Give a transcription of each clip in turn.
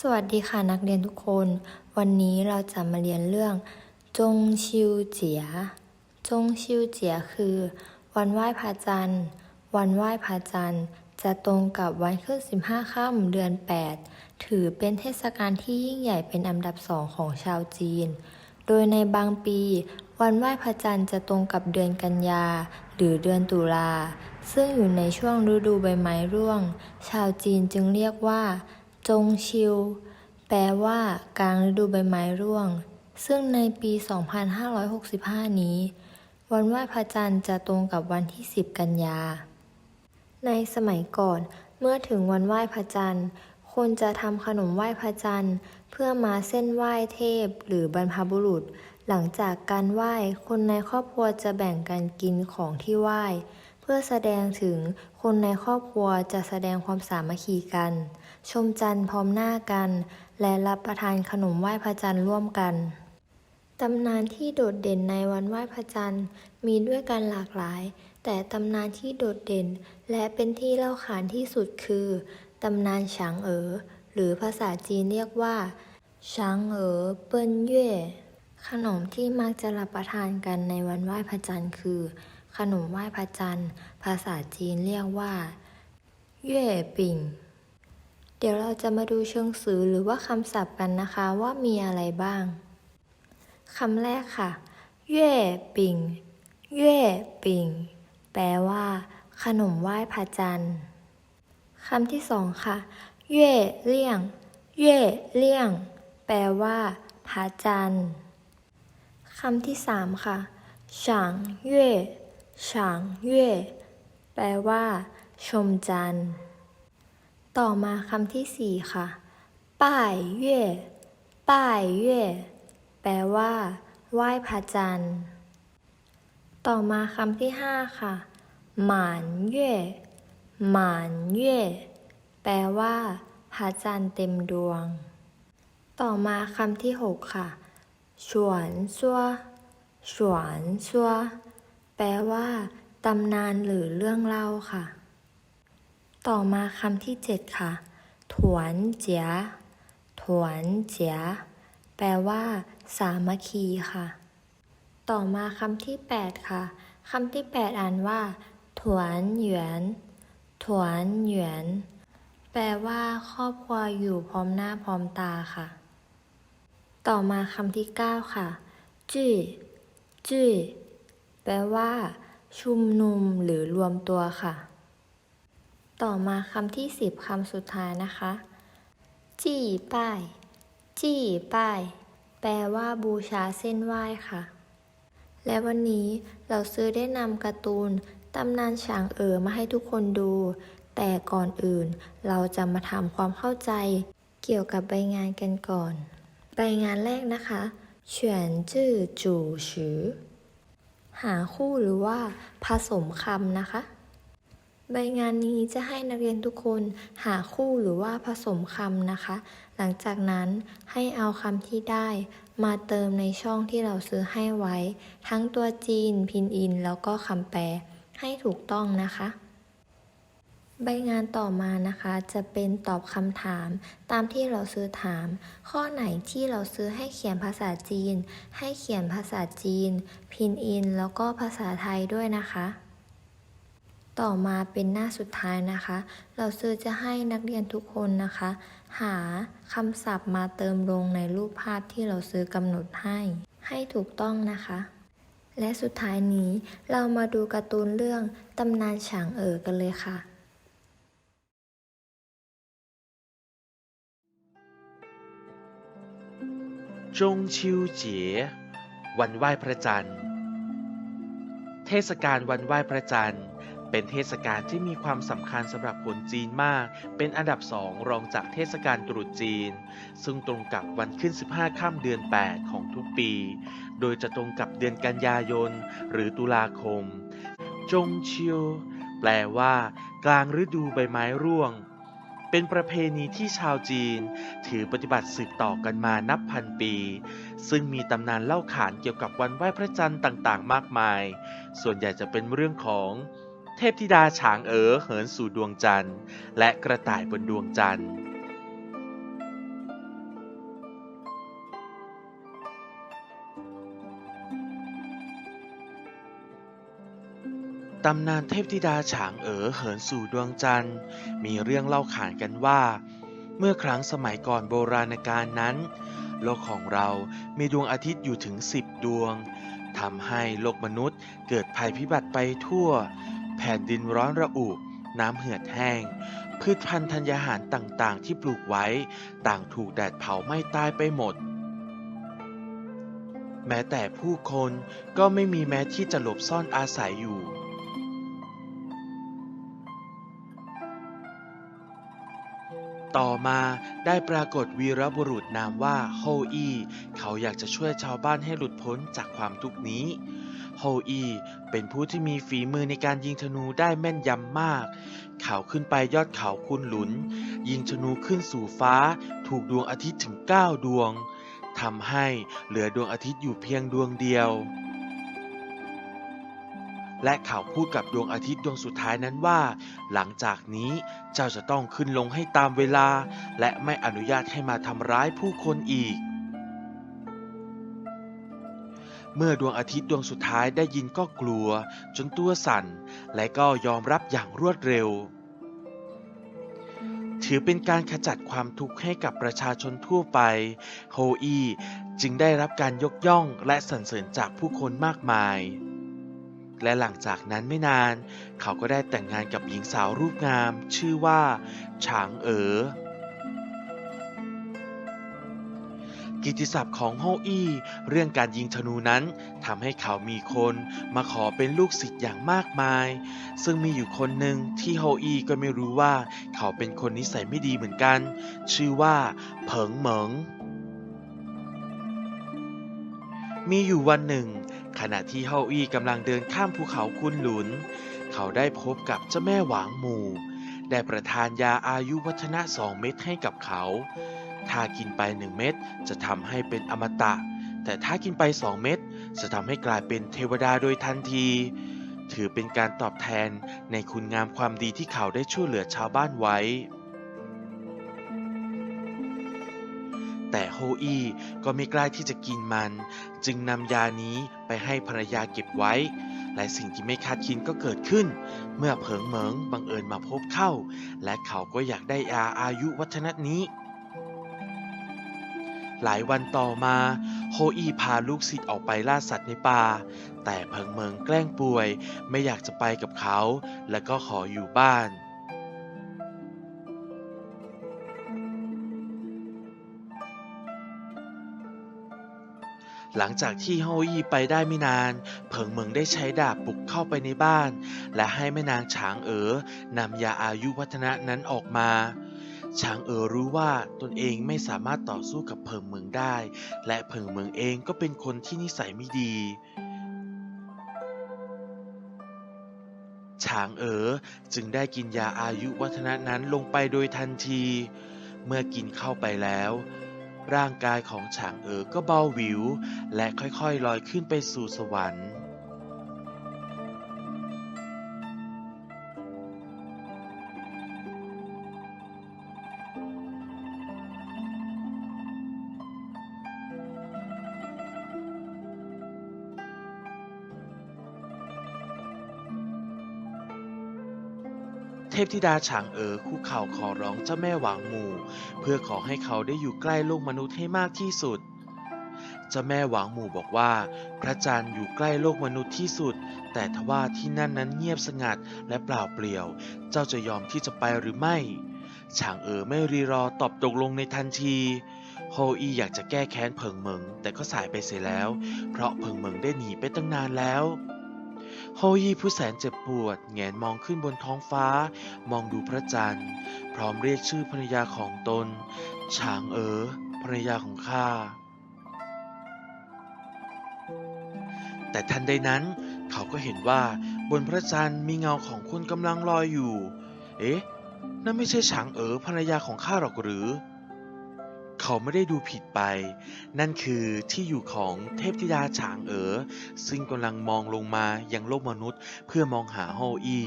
สวัสดีค่ะนักเรียนทุกคน วันนี้เราจะมาเรียนเรื่อง จงชิวเจีย จงชิวเจียคือ วันไหว้พระจันทร์ วันไหว้พระจันทร์ จะตรงกับวันขึ้น 15 ค่ำเดือน 8 ถือเป็นเทศกาลที่ยิ่งใหญ่เป็นอันดับสองของชาวจีน โดยในบางปี วันไหว้พระจันทร์จะตรงกับเดือนกันยา หรือเดือนตุลา ซึ่งอยู่ในช่วงฤดูใบไม้ร่วง ชาวจีนจึงเรียกว่า จงชิว แปลว่ากลางฤดูใบไม้ร่วง ซึ่งในปี 2565 นี้ วันไหว้พระจันทร์จะตรงกับวันที่ 10 กันยา ในสมัยก่อน เมื่อถึงวันไหว้พระจันทร์ คนจะทำขนมไหว้พระจันทร์ เพื่อมาเส้นไหว้เทพหรือบรรพบุรุษ หลังจากการไหว้ คนในครอบครัวจะแบ่งกันกินของที่ไหว้ เพื่อแสดงถึงคนในครอบครัวจะแสดงความสามัคคีกัน ชมจันทร์พร้อมหน้ากัน และรับประทานขนมไหว้พระจันทร์ร่วมกันตำนานที่โดดเด่นในวันไหว้พระจันทร์มีด้วยกันหลากหลาย แต่ตำนานที่โดดเด่น และเป็นที่เล่าขานที่สุดคือตำนานฉางเอ๋อหรือภาษาจีนเรียกว่าฉางเอ๋อเปิ้นเย่ขนมที่มักจะรับประทานกันในวันไหว้พระจันทร์คือ ขนมไหว้พระจันทร์ ภาษาจีนเรียกว่าเย่ปิ่ง เดี๋ยวเราจะมาดูเชิงสื่อหรือว่าคำศัพท์กันนะคะว่ามีอะไรบ้าง คำแรกค่ะเย่ปิ่งเย่ปิ่งแปลว่า ขนมไหว้พระจันทร์คำที่สองค่ะเย่เลี่ยงเย่เลี่ยง แปลว่าพระจันทร์คำที่สามค่ะฉางเย่ฉางเย่แปลว่า ชมจันทร์ ต่อมาคำที่สี่ค่ะป้ายเย่ป้ายเย่แปลว่า ไหว้พระจันทร์ ต่อมาคำที่ห้าค่ะหมานเย่หมานเย่แปลว่าพระจันทร์เต็มดวง ต่อมาคำที่หกค่ะฉวนซัวฉวนซัวแปลว่าตำนานหรือเรื่องเล่าค่ะ ต่อมาคำที่เจ็ดค่ะ ถวนเจีย ถวนเจีย แปลว่า สามัคคีค่ะ ต่อมาคำที่แปดค่ะ คำที่แปดอ่านว่า ถวนหยวนถวนหยวนแปลว่า ครอบครัวอยู่พร้อมหน้าพร้อมตาค่ะ ต่อมาคำที่เก้าค่ะ จื้อ จื้อ แปลว่า ชุมนุมหรือรวมตัวค่ะ ต่อมาคำที่สิบคำสุดท้ายนะคะ จี้ป้าย จี้ป้าย แปลว่าบูชาเส้นไหว้ค่ะ และวันนี้เราซื้อได้นำการ์ตูนตำนานฉางเอ๋อมาให้ทุกคนดู แต่ก่อนอื่นเราจะมาทำความเข้าใจ เกี่ยวกับใบงานกันก่อน ใบงานแรกนะคะเฉียนจื้อจู่ชือหาคู่หรือว่าผสมคำนะคะ ใบงานนี้จะให้นักเรียนทุกคนหาคู่หรือว่าผสมคำนะคะ หลังจากนั้นให้เอาคำที่ได้ มาเติมในช่องที่เราซื้อให้ไว้ ทั้งตัวจีน พินอิน แล้วก็คำแปล ให้ถูกต้องนะคะ ใบงานต่อมานะคะ จะเป็นตอบคำถาม ตามที่เราซื้อถาม ข้อไหนที่เราซื้อให้เขียนภาษาจีน ให้เขียนภาษาจีน พินอิน แล้วก็ภาษาไทยด้วยนะคะ ต่อมาเป็นหน้าสุดท้ายนะคะ เราซื้อจะให้นักเรียนทุกคนนะคะ หาคำศัพท์มาเติมลงในรูปภาพที่เราซื้อกำหนดให้ ให้ถูกต้องนะคะ และสุดท้ายนี้เรามาดูการ์ตูนเรื่องตำนานฉางเอ๋อกันเลยค่ะจงชิวเจี๋ยวันไหว้พระจันทร์ เทศกาลวันไหว้พระจันทร์ เป็นเทศกาลที่มีความสำคัญสำหรับคนจีนมาก เป็นอันดับสองรองจากเทศกาลตรุษจีน ซึ่งตรงกับวันขึ้น 15ค่ำเดือน 8 ของทุกปี โดยจะตรงกับเดือนกันยายน หรือตุลาคม จงชิว แปลว่า กลางฤดูใบไม้ร่วง เป็นประเพณีที่ชาวจีน ถือปฏิบัติสืบต่อกันมานับพันปี ซึ่งมีตำนานเล่าขานเกี่ยวกับวันไหว้พระจันทร์ต่าง ๆ มากมาย ส่วนใหญ่จะเป็นเรื่องของ ทพธิดาฉางเอ๋อเหินสู่ดวงจันทร์ และกระต่ายบนดวงจันทร์ตำนานเทพธิดาฉางเอ๋อเหินสู่ดวงจันทร์ มีเรื่องเล่าขานกันว่า เมื่อครั้งสมัยก่อนโบราณกาลนั้น โลกของเรามีดวงอาทิตย์อยู่ถึงสิบดวงทำให้โลกมนุษย์เกิดภัยพิบัติไปทั่ว ผ่นดินร้อนระอุ น้ำเหือดแห้ง พืชพันธุ์ธัญญาหารต่างๆ ที่ปลูกไว้ ต่างถูกแดดเผาไหม้ตายไปหมด แม้แต่ผู้คนก็ไม่มีแม้ที่จะหลบซ่อนอาศัยอยู่ต่อมาได้ปรากฏวีรบุรุษนามว่าโฮอีเขาอยากจะช่วยชาวบ้านให้หลุดพ้นจากความทุกข์นี้ โฮอีเป็นผู้ที่มีฝีมือในการยิงธนูได้แม่นยำมาก เขาขึ้นไปยอดเขาคุนหลุน ยิงธนูขึ้นสู่ฟ้า ถูกดวงอาทิตย์ถึง 9 ดวงทำให้เหลือดวงอาทิตย์อยู่เพียงดวงเดียว และเขาพูดกับดวงอาทิตย์ดวงสุดท้ายนั้นว่า หลังจากนี้เจ้าจะต้องขึ้นลงให้ตามเวลา และไม่อนุญาตให้มาทำร้ายผู้คนอีก เมื่อดวงอาทิตย์ดวงสุดท้ายได้ยินก็กลัว จนตัวสั่น และก็ยอมรับอย่างรวดเร็ว ถือเป็นการขจัดความทุกข์ให้กับประชาชนทั่วไป โฮอีจึงได้รับการยกย่องและสรรเสริญจากผู้คนมากมาย และหลังจากนั้นไม่นาน เขาก็ได้แต่งงานกับหญิงสาวรูปงาม ชื่อว่าฉางเอ๋อ กิตติศัพท์ของโฮอี้เรื่องการยิงธนูนั้นทำให้เขามีคนมาขอเป็นลูกศิษย์อย่างมากมาย ซึ่งมีอยู่คนหนึ่งที่โฮอี้ก็ไม่รู้ว่าเขาเป็นคนนิสัยไม่ดีเหมือนกัน ชื่อว่าเผิงเหมิง มีอยู่วันหนึ่ง ขณะที่เฮาอี้กำลังเดินข้ามภูเขาคุนหลุน เขาได้พบกับเจ้าแม่หวางหมู่ ได้ประทานยาอายุวัฒนะสองเม็ดให้กับเขา ถ้ากินไปหนึ่งเม็ดจะทำให้เป็นอมตะ แต่ถ้ากินไปสองเม็ดจะทำให้กลายเป็นเทวดาโดยทันที ถือเป็นการตอบแทนในคุณงามความดีที่เขาได้ช่วยเหลือชาวบ้านไว้ แต่โฮอีก็ไม่กล้าที่จะกินมัน จึงนำยานี้ไปให้ภรรยาเก็บไว้และสิ่งที่ไม่คาดคิดก็เกิดขึ้น เมื่อเผิงเหมิงบังเอิญมาพบเข้า และเขาก็อยากได้ยาอายุวัฒนะนี้ หลายวันต่อมาโฮอีพาลูกศิษย์ออกไปล่าสัตว์ในป่า แต่เพิงเมิงแกล้งป่วย ไม่อยากจะไปกับเขา และก็ขออยู่บ้านหลังจากที่โฮอีไปได้ไม่นาน เผิงเมิงได้ใช้ดาบบุกเข้าไปในบ้าน และให้แม่นางฉางเอ๋อนำยาอายุวัฒนะนั้นออกมา ฉางเอ๋อรู้ว่าตนเองไม่สามารถต่อสู้กับเพิงเมืองได้ และเพิงเมืองเองก็เป็นคนที่นิสัยไม่ดีฉางเอ๋อจึงได้กินยาอายุวัฒนะนั้นลงไปโดยทันที เมื่อกินเข้าไปแล้ว ร่างกายของฉางเอ๋อก็เบาหวิว และค่อยๆลอยขึ้นไปสู่สวรรค์ เทพธิดาฉางเอ๋อคุกเข่าขอร้องเจ้าแม่หวางหมู่ เพื่อขอให้เขาได้อยู่ใกล้โลกมนุษย์ให้มากที่สุด เจ้าแม่หวางหมู่บอกว่า พระจันทร์อยู่ใกล้โลกมนุษย์ที่สุด แต่ทว่าที่นั่นนั้นเงียบสงัดและเปล่าเปลี่ยว เจ้าจะยอมที่จะไปหรือไม่ฉางเอ๋อไม่รีรอตอบตกลงในทันทีโฮอีอยากจะแก้แค้นเพิงเหมิงแต่ก็สายไปเสียแล้ว เพราะเพิงเหมิงได้หนีไปตั้งนานแล้ว โฮยีผู้แสนเจ็บปวดแงนมองขึ้นบนท้องฟ้า มองดูพระจันทร์ พร้อมเรียกชื่อภรรยาของตนฉางเอ๋อภรรยาของข้า แต่ทันใดนั้น เขาก็เห็นว่าบนพระจันทร์มีเงาของคนกำลังลอยอยู่ เอ๊ะ นั่นไม่ใช่ฉางเอ๋อภรรยาของข้าหรอกหรือ เขาไม่ได้ดูผิดไป นั่นคือที่อยู่ของเทพธิดาฉางเอ๋อ ซึ่งกำลังมองลงมายังโลกมนุษย์ เพื่อมองหาโฮอี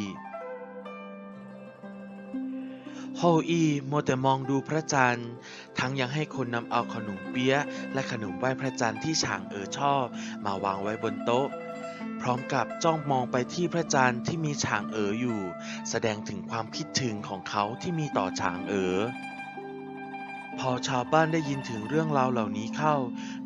โฮอีมัวแต่มองดูพระจันทร์ ทั้งยังให้คนนำเอาขนมเปี๊ยะและขนมไหว้พระจันทร์ที่ฉางเอ๋อชอบมาวางไว้บนโต๊ะ พร้อมกับจ้องมองไปที่พระจันทร์ที่มีฉางเอ๋ออยู่ แสดงถึงความคิดถึงของเขาที่มีต่อฉางเอ๋อ พอชาวบ้านได้ยินถึงเรื่องราวเหล่านี้เข้า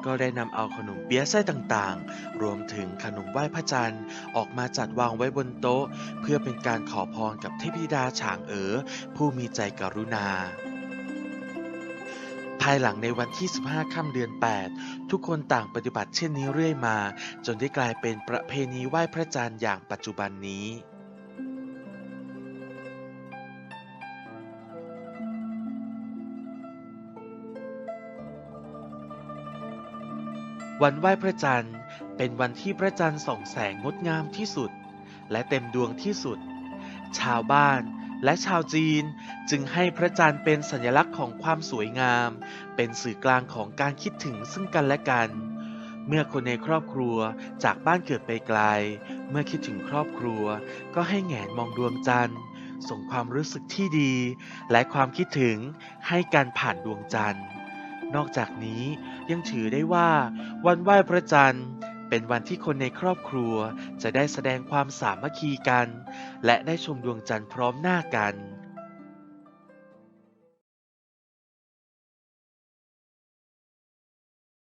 ก็ได้นำเอาขนมเปี๊ยะไส้ต่างๆ รวมถึงขนมไหว้พระจันทร์ ออกมาจัดวางไว้บนโต๊ะ เพื่อเป็นการขอพรกับเทพธิดาฉางเอ๋อผู้มีใจกรุณา ภายหลังในวันที่ 15 ค่ำเดือน 8 ทุกคนต่างปฏิบัติเช่นนี้เรื่อยมา จนได้กลายเป็นประเพณีไหว้พระจันทร์อย่างปัจจุบันนี้ วันไหว้พระจันทร์ เป็นวันที่พระจันทร์ส่องแสงงดงามที่สุด และเต็มดวงที่สุด ชาวบ้านและชาวจีนจึงให้พระจันทร์เป็นสัญลักษณ์ของความสวยงาม เป็นสื่อกลางของการคิดถึงซึ่งกันและกัน เมื่อคนในครอบครัวจากบ้านเกิดไปไกล เมื่อคิดถึงครอบครัว ก็ให้แหงนมองดวงจันทร์ ส่งความรู้สึกที่ดี และความคิดถึงให้การผ่านดวงจันทร์ นอกจากนี้ยังถือได้ว่าวันไหว้พระจันทร์ เป็นวันที่คนในครอบครัวจะได้แสดงความสามัคคีกัน และได้ชมดวงจันทร์พร้อมหน้ากัน